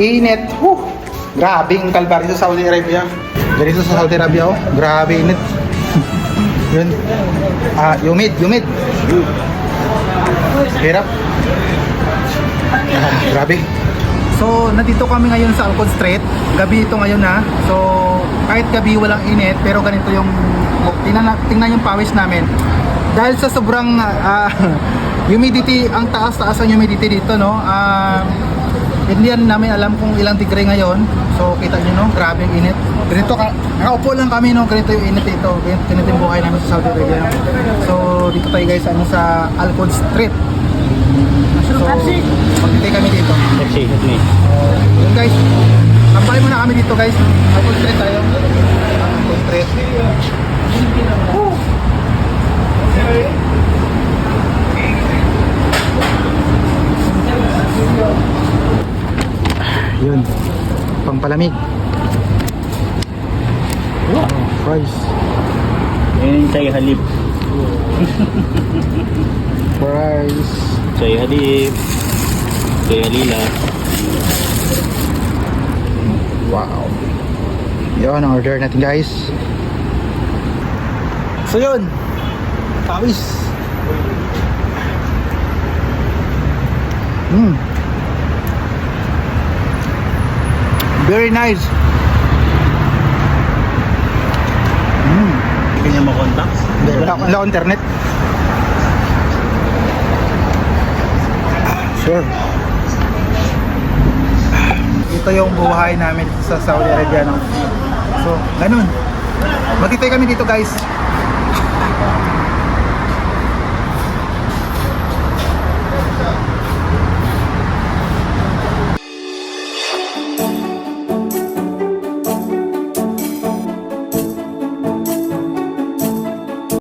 Init. Woo! Grabing kalbaryo sa Saudi Arabia. Ganito sa Saudi Arabia, oh. Grabe init. Yun. Ah, humid, humid. Hirap. Ah, grabe. So, nandito kami ngayon sa Alcon Street. Gabi ito ngayon na. So, kahit gabi walang init, pero ganito yung tingnan, na- tingnan yung pawis namin. Dahil sa sobrang ah, humidity, ang taas-taas ang humidity dito, no? Ah, hindi yan namin alam kung ilang degree ngayon. So, kita nyo, no? Grabe ang init. Ganito, ka, nakaupo lang kami, no? Ganito yung init dito. Ganito, yung buhay namin sa Saudi Arabia. So, dito tayo guys, ano, sa Alcon Street. So, magtitay kami dito. Taxi, ni. Yun guys, kampay muna kami dito guys. Apple Street tayo. Apple Street. Woo! Yun. Pangpalamig. Wow, fries. Yan yung Chay Halib. Fries. Chay Halib. Chay Halila. Wow. Yun ang order natin guys. So yun. Pawis. Mm. Very nice. Mm. Hindi niya makontakt. Wala wala internet. Sure. Ito yung buhay namin sa Saudi Arabia. No? So, ganun. Magtitay kami dito guys.